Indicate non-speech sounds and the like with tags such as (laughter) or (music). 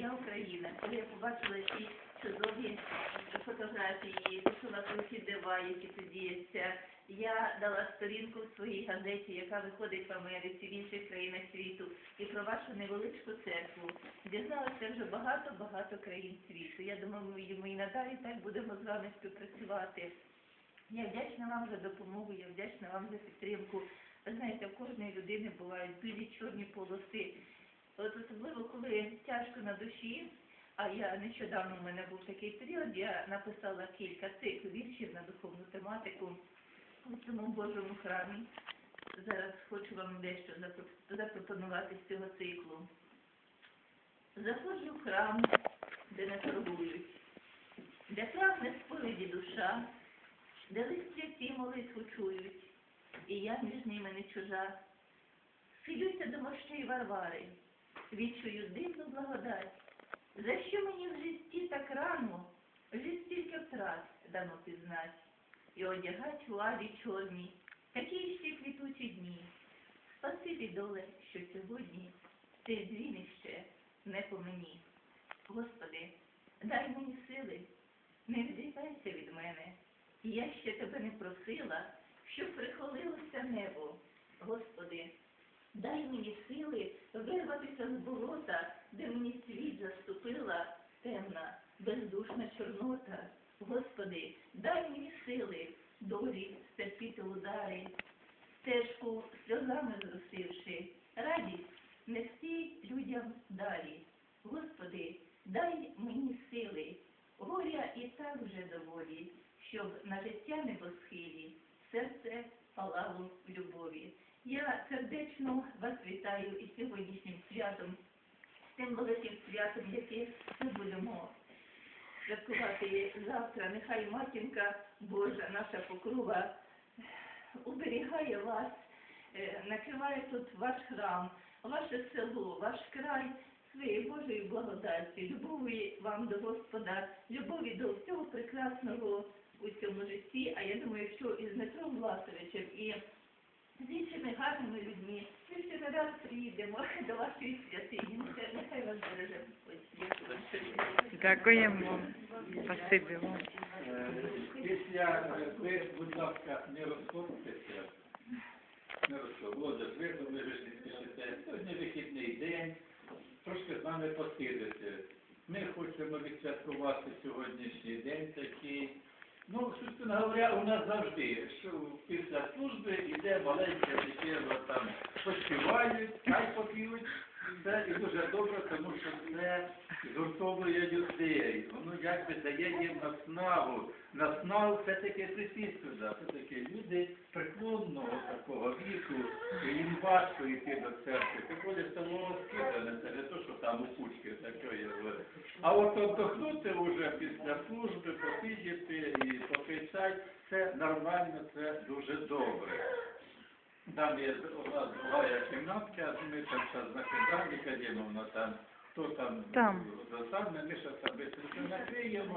Я Україна. Коли я побачила ці чудові фотографії, почула про ті дива, які тут діються, я дала сторінку в своїй газеті, яка виходить в Америці, в інших країнах світу, і про вашу невеличку церкву. Дізналася вже багато-багато країн світу. Я думаю, ми, ми і надалі так будемо з вами співпрацювати. Я вдячна вам за допомогу, я вдячна вам за підтримку. Ви знаєте, в кожної людини бувають білі чорні полоси. От особливо, коли тяжко на душі, а я нещодавно в мене був такий період, я написала кілька цих віршів на духовну тематику у цьому Божому храмі. Зараз хочу вам дещо запро- запропонувати з цього циклу. Заходжу в храм, де не торгують, де прагне сповіді душа, де листяці молитву чують, і я між ними не чужа. Схилюся до мощей Варвари, відчую дивну благодать. За що мені в житті так рано, вже стільки втрат дано пізнать, і одягать у лаві чорні, такі ще квітучі дні. Спасибі доле, що сьогодні ти дзвінище не по мені. Господи, дай мені сили, не відрікайся від мене. Я ще тебе не просила, щоб прихолилося небо. Господи, дай мені сили вирватися з болота, де мені світ заступила темна, бездушна чорнота. Господи, дай мені сили долі стерпіти удари, стежку сльозами зросивши, радість нести людям далі. Господи, дай мені сили, горя і так вже доволі, щоб на життя небосхилі серце палало любові. Я сердечно вас вітаю із сьогоднішнім святом, з тим великим святом, яке ми будемо святкувати завтра. Нехай матінка Божа, наша покрова, уберігає вас, е, накриває тут ваш храм, ваше село, ваш край своєю Божою благодаттю, любові вам до Господа, любові до всього прекрасного житті. А я думаю, що із Дмитром Власовичем і з іншими гарними людьми ми ще не раз приїдемо (laughs) до вашої святині. Нехай- вас береже. Дякуємо. Спасибі вам. Е, Після е, ви, будь ласка, не розходьтеся. Не розходьтеся. Володя, ви не спішите. Сьогодні вихідний день. Трошки з нами посидите. Ми хочемо відсвяткувати сьогоднішній день такий. Ну, собственно говоря, у нас завжди, що після служби йде маленьке таке, от там поспівають, чай поп'ють. Це і дуже добре, тому що це згуртовує людей. Воно якби дає їм наснагу. Наснагу все-таки прийти сюди. Все-таки люди преклонного такого віку, і їм важко йти до церкви. Тим більше село там у кучки такої. А от отдохнути вже після служби, посидіти і пописати, це нормально, це дуже добре. Там є у нас була кімнатка, ми там зараз накидаємо, Кадімовна там, хто там, Там. там ми ще там накриємо.